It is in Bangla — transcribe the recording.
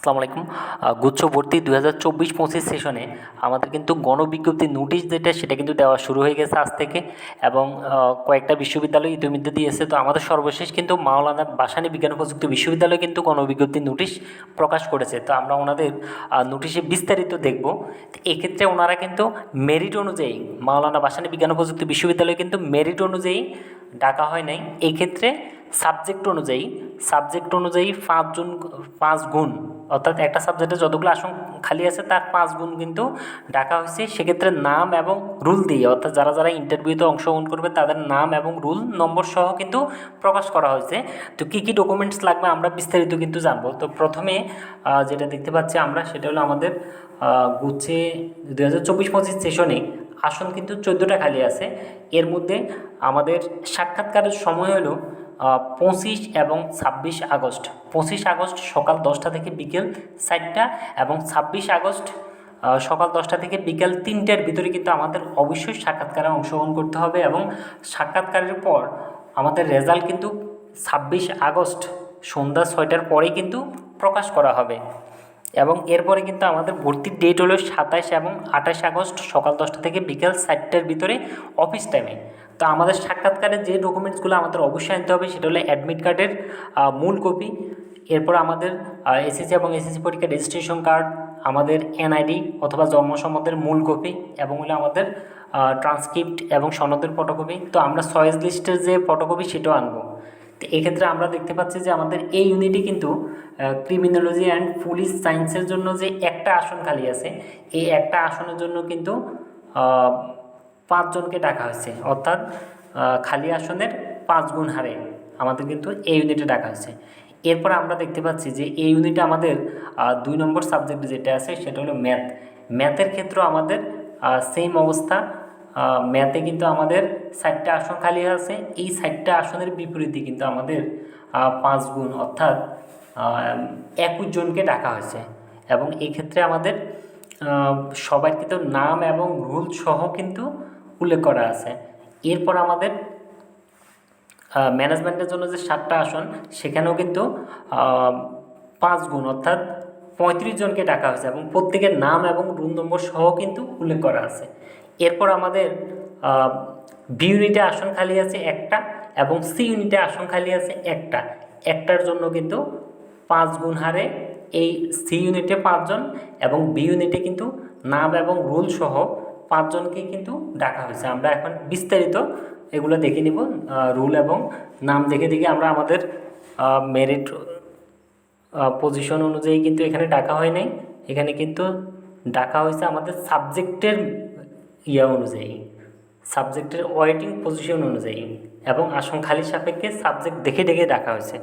আসসালামু আলাইকুম। আহ, গুচ্ছ ভর্তি দু হাজার চব্বিশ পঁচিশ সেশনে আমাদের কিন্তু গণবিজ্ঞপ্তি নোটিশ যেটা সেটা কিন্তু দেওয়া শুরু হয়ে গেছে আজ থেকে এবং কয়েকটা বিশ্ববিদ্যালয় ইতিমধ্যে দিয়েছে। তো আমাদের সর্বশেষ কিন্তু মাওলানা বাসানি বিজ্ঞান প্রযুক্তি বিশ্ববিদ্যালয় কিন্তু গণবিজ্ঞপ্তি নোটিশ প্রকাশ করেছে। তো আমরা ওনাদের নোটিশে বিস্তারিত দেখব। এক্ষেত্রে ওনারা কিন্তু মেরিট অনুযায়ী মাওলানা বাসানি বিজ্ঞান প্রযুক্তি বিশ্ববিদ্যালয় কিন্তু মেরিট অনুযায়ী ডাকা হয় নাই। এক্ষেত্রে সাবজেক্ট অনুযায়ী সাবজেক্ট অনুযায়ী পাঁচজন পাঁচ গুণ অর্থাৎ একটা সাবজেক্টে যতগুলো আসন খালি আছে, তার পাঁচ গুণ কিন্তু ডাকা হয়েছে। সেক্ষেত্রে নাম এবং রুল দিয়ে, অর্থাৎ যারা যারা ইন্টারভিউতে অংশগ্রহণ করবে, তাদের নাম এবং রুল, নম্বর সহ কিন্তু প্রকাশ করা হয়েছে। তো কী কী ডকুমেন্টস লাগবে আমরা বিস্তারিত কিন্তু জানব। তো প্রথমে যেটা দেখতে পাচ্ছি আমরা, সেটা হলো আমাদের গুচ্ছে দু হাজার চব্বিশ পঁচিশ সেশনে আসন কিন্তু চোদ্দোটা খালি আছে। এর মধ্যে আমাদের সাক্ষাৎকারের সময় হলো পঁচিশ এবং ছাব্বিশ আগস্ট। পঁচিশ আগস্ট সকাল দশটা থেকে বিকেল চারটা এবং ছাব্বিশ আগস্ট সকাল দশটা থেকে বিকেল তিনটের ভিতরে কিন্তু আমাদের অবশ্যই সাক্ষাৎকারে অংশগ্রহণ করতে হবে এবং সাক্ষাৎকারের পর আমাদের রেজাল্ট কিন্তু ছাব্বিশ আগস্ট সন্ধ্যা ছয়টার পরেই কিন্তু প্রকাশ করা হবে। এবং এরপরে কিন্তু আমাদের ভর্তির ডেট হলো সাতাশ এবং আঠাশ আগস্ট সকাল দশটা থেকে বিকেল চারটের ভিতরে অফিস টাইমে তো আমাদের সাক্ষাৎকারের যে ডকুমেন্টসগুলো আমাদের অবশ্যই আনতে হবে, সেটা হলো অ্যাডমিট কার্ডের মূল কপি এরপর আমাদের এসএসসি এবং এসএসসি পরীক্ষার রেজিস্ট্রেশন কার্ড আমাদের এনআইডি অথবা জন্মসম্মতের মূল কপি এবং হলো আমাদের ট্রান্সক্রিপ্ট এবং সনদের ফটোকপি তো আমরা চয়েস লিস্টের যে ফটোকপি সেটাও আনব। তো এক্ষেত্রে আমরা দেখতে পাচ্ছি যে আমাদের এই ইউনিটে কিন্তু ক্রিমিনোলজি অ্যান্ড পুলিশ সায়েন্সের জন্য যে একটা আসন খালি আছে, এই একটা আসনের জন্য কিন্তু পাঁচজনকে ডাকা হয়েছে। অর্থাৎ খালি আসনের পাঁচ গুণ হারে আমাদের কিন্তু এই ইউনিটে ডাকা হয়েছে। এরপর আমরা দেখতে পাচ্ছি যে এই ইউনিটে আমাদের দুই নম্বর সাবজেক্ট যেটা আছে সেটা হলো ম্যাথ ম্যাথের ক্ষেত্রেও আমাদের সেম অবস্থা। ম্যাথে কিন্তু আমাদের ষাটটা আসন খালি আছে। এই ষাটটা আসনের বিপরীতে কিন্তু আমাদের পাঁচ গুণ অর্থাৎ একুশ জনকে ডাকা হয়েছে। এবং এই ক্ষেত্রে আমাদের সবার কিন্তু নাম এবং রুল সহ কিন্তু উল্লেখ করা আছে। এরপর আমাদের ম্যানেজমেন্টের জন্য যে সাতটা আসন, সেখানেও কিন্তু পাঁচ গুণ, অর্থাৎ পঁয়ত্রিশ জনকে ডাকা হয়েছে এবং প্রত্যেকের নাম এবং রুল নম্বর সহ কিন্তু উল্লেখ করা আছে। এরপর আমাদের বি ইউনিটে আসন খালি আছে একটা এবং সি ইউনিটে আসন খালি আছে একটা। একটার জন্য কিন্তু পাঁচ গুণ হারে এই সি ইউনিটে পাঁচজন এবং বি ইউনিটে কিন্তু নাম এবং রুল সহ পাঁচজনকে কিন্তু ডাকা হয়েছে। আমরা এখন বিস্তারিত এগুলো দেখে নিব রুল এবং নাম দেখে দেখে আমরা আমাদের মেরিট পজিশন অনুযায়ী কিন্তু এখানে ডাকা হয় নাই। এখানে কিন্তু ডাকা হয়েছে আমাদের সাবজেক্টের ইয়া অনুযায়ী, সাবজেক্টের ওয়েটিং পজিশন অনুযায়ী এবং আসন খালি সাপেক্ষে সাবজেক্ট দেখে দেখে ডাকা হয়েছে।